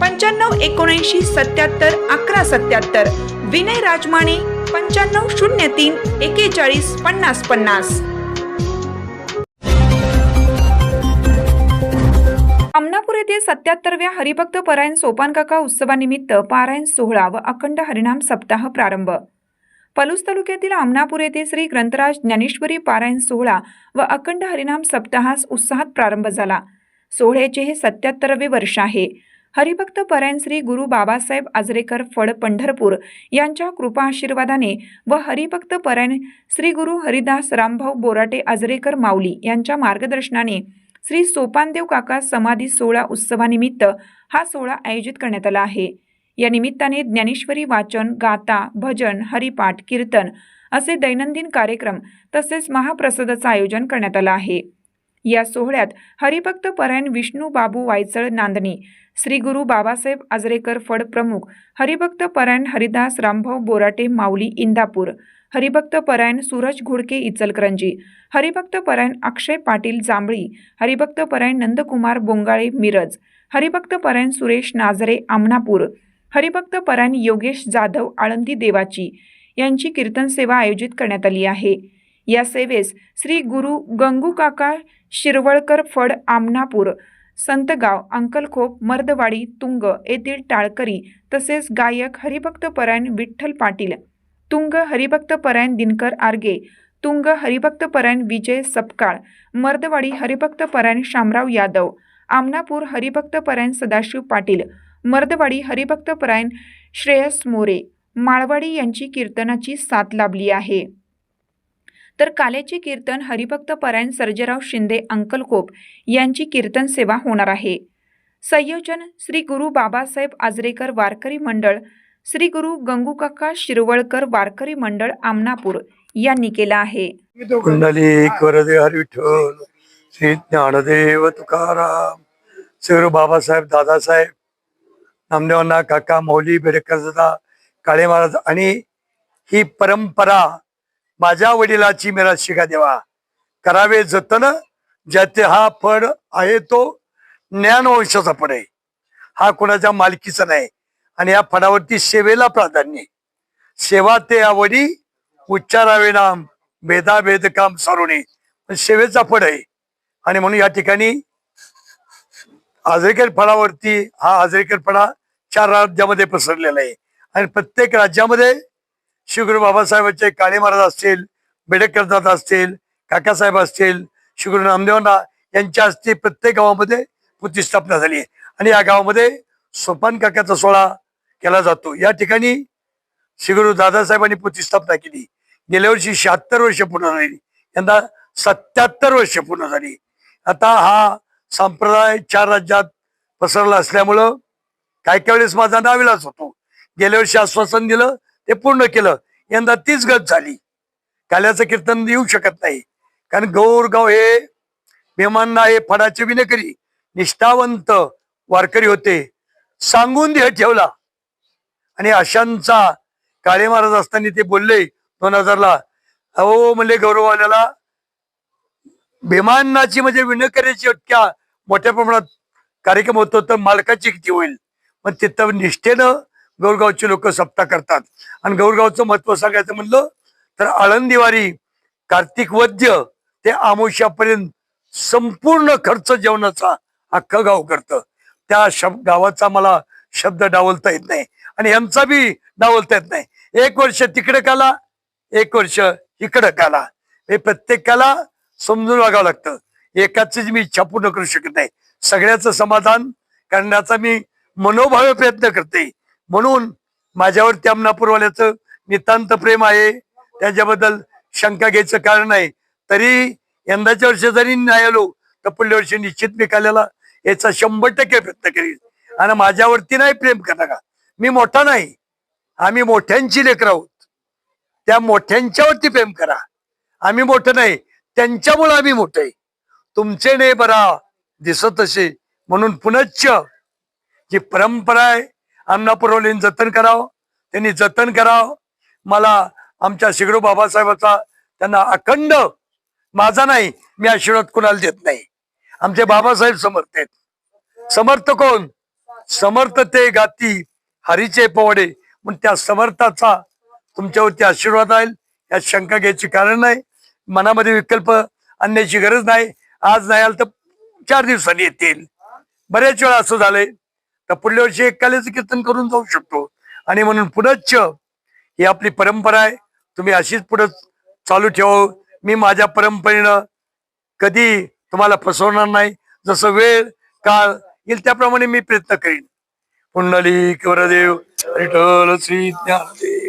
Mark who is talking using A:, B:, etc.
A: पंच्याण्णव एकोणऐंशी सत्याहत्तर अकरा सत्याहत्तर. विनय राजमाने पंच्याण्णव शून्य तीन एकेचाळीस पन्नास पन्नास. आमनापूर येथे सत्याहत्तरव्या हरिभक्त परायण सोपानकाका उत्सवानिमित्त पारायण सोहळा व अखंड हरिनाम सप्ताह प्रारंभ. पलूस तालुक्यातील आमनापूर येथे श्री ग्रंथराज ज्ञानेश्वरी पारायण सोहळा व अखंड हरिनाम सप्ताहास उत्साहात प्रारंभ झाला. सोहळ्याचे हे सत्याहत्तरावे वर्ष आहे. हरिभक्त परायण श्री गुरु बाबासाहेब आजरेकर फड पंढरपूर यांच्या कृपा आशीर्वादाने व हरिभक्त परायण श्री गुरु हरिदास रामभाऊ बोराटे आजरेकर माऊली यांच्या मार्गदर्शनाने श्री सोपानदेव काका समाधी सोहळा उत्सवानिमित्त हा सोहळा आयोजित करण्यात आला आहे. या निमित्ताने ज्ञानेश्वरी वाचन गाता भजन हरिपाठ कीर्तन असे दैनंदिन कार्यक्रम तसेच महाप्रसादाचं आयोजन करण्यात आलं आहे. या सोहळ्यात हरिभक्त परायण विष्णू बाबू वायचळ नांदणी श्री गुरु बाबासाहेब आजरेकर फड प्रमुख हरिभक्त परायण हरिदास रामभाऊ बोराटे माऊली इंदापूर हरिभक्त परायण सूरज घोडके इचलकरंजी हरिभक्त परायण अक्षय पाटील जांभळी हरिभक्त परायण नंदकुमार बोंगाळे मिरज हरिभक्त परायण सुरेश नाझरे आमनापूर हरिभक्त परायण योगेश जाधव आळंदी देवाची यांची कीर्तन सेवा आयोजित करण्यात आली आहे. या सेवेस श्री गुरु गंगू काका शिरवळकर फड आमनापूर संतगाव अंकलखोप मर्दवाडी तुंग येथील टाळकरी तसेच गायक हरिभक्त परायण विठ्ठल पाटील तुंग हरिभक्त परायण दिनकर आर्गे तुंग हरिभक्त परायण विजय सपकाळ मर्दवाडी हरिभक्त परायण शामराव यादव आमनापूर हरिभक्त परायण सदाशिव पाटील मर्दवाडी हरिभक्त परायण श्रेयस मोरे माळवाडी यांची कीर्तनाची साथ लाभली आहे. तर काल्याचे कीर्तन हरिभक्त परायण सर्जेराव शिंदे अंकलकोप यांची कीर्तन सेवा होणार आहे. संयोजन श्री गुरु बाबासाहेब आजरेकर वारकरी मंडळ श्री गुरु गंगूकाका शिरवळकर वारकरी मंडळ आमनापूर यांनी केला आहे.
B: कुंडली श्री ज्ञानदेव तुकाराम श्री बाबासाहेब दादासाहेब नामदेवांना काका मौली बेडकर काळे महाराज आणि ही परंपरा माझ्या वडिलाची मेरा शिका देवा. करावे जतन ज्याचे हा फळ आहे तो ज्ञानवंशाचा फळ आहे. हा कोणाच्या मालकीचा नाही आणि या फळावरती सेवेला प्राधान्य सेवा ते आवडी उच्चारावे नाम भेदाभेद काम सरुणे. पण सेवेचा फळ आहे. आणि म्हणून या ठिकाणी आजरेकर फळावरती हा आजरेकर फळा चार राज्यामध्ये पसरलेला आहे. आणि प्रत्येक राज्यामध्ये शिवगुरु बाबासाहेबांचे काळे महाराज असतील बेडेकरदा असतील काकासाहेब असतील शिवगुरु नामदेवना नामदेवांना यांच्या हस्ते प्रत्येक गावामध्ये प्रतिष्ठापना झाली आहे. आणि या गावामध्ये सोपान काकाचा सोहळा केला जातो. या ठिकाणी श्रीगुरु दादासाहेबांनी प्रतिष्ठापना केली. गेल्या वर्षी शहात्तर वर्ष पूर्ण झाली. यंदा सत्याहत्तर वर्ष पूर्ण झाली. आता हा संप्रदाय चार राज्यात पसरला असल्यामुळं काय काय वेळेस माझा नाविलाच होतो. गेल्या वर्षी आश्वासन दिलं ते पूर्ण केलं. यंदा तीच गत झाली. काल्याचं कीर्तन येऊ शकत नाही. कारण गौरगाव हे भीमांना हे फडाचे विनेकरी निष्ठावंत वारकरी होते. सांगून देह ठेवला. आणि अशांचा काळे महाराज असताना ते बोलले दोन हजारला अहो म्हणले गौरववाल्याला भीमांनाची म्हणजे विणकऱ्याची इतक्या मोठ्या प्रमाणात कार्यक्रम होतो तर मालकाची किती होईल? मग तिथं निष्ठेनं गौरगावचे लोक सप्ताह करतात. आणि गौरगावचं महत्त्व सांगायचं म्हणलं तर आळंदीवारी कार्तिक वद्य ते आमोशापर्यंत संपूर्ण खर्च जेवणाचा अख्खं गाव करतं. त्या शब गावाचा मला शब्द डावलता येत नाही. आणि यांचा बी डावलता येत नाही. एक वर्ष तिकडे काला एक वर्ष इकडं काला. हे प्रत्येकाला समजून वागावं लागतं. एकाच मी इच्छा पूर्ण करू शकत नाही. सगळ्याचं समाधान करण्याचा मी मनोभावे प्रयत्न करते. म्हणून माझ्यावर त्या नितांत प्रेम आहे. त्याच्याबद्दल शंका घ्यायचं कारण नाही. तरी यंदाच्या वर्षी जरी नाही आलो तर पुढल्या वर्षी निश्चित मी काल्याला याचा शंभर टक्के प्रयत्न करीन. आणि माझ्यावरती नाही प्रेम करा का? मी मोठा नाही. आम्ही मोठ्यांची लेकर आहोत. त्या मोठ्यांच्यावरती प्रेम करा. आम्ही मोठं नाही त्यांच्यामुळे आम्ही मोठे आहे. तुमचे नाही बरा दिसत असे. म्हणून पुनश्च जी परंपरा आहे अण्णापुरवलीन जतन करावं. त्यांनी जतन करावं. मला आमच्या शिगडू बाबासाहेबाचा त्यांना अखंड माझा नाही मी आशीर्वाद कुणाला देत नाही. आमचे बाबासाहेब समर्थ आहेत. समर्थ कोण? समर्थ ते गाती हरीचे पवडे. पण त्या समर्थाचा तुमच्यावरती आशीर्वाद आहे यात शंका घ्यायची कारण नाही. मनामध्ये विकल्प आणण्याची गरज नाही. आज नाही आलं तर चार दिवसांनी येतील. बऱ्याच वेळा असं झालंय. तर पुढल्या वर्षी एक काल्याचं कीर्तन करून जाऊ शकतो. आणि म्हणून पुढच ही आपली परंपरा आहे. तुम्ही अशीच पुढे चालू ठेवा. मी माझ्या परंपरेनं कधी तुम्हाला फसवणार नाही. जसं वेळ काळ येईल त्याप्रमाणे मी प्रयत्न करीन. पुंडलिक वरदेव विठ्ठल श्री ज्ञानदेव.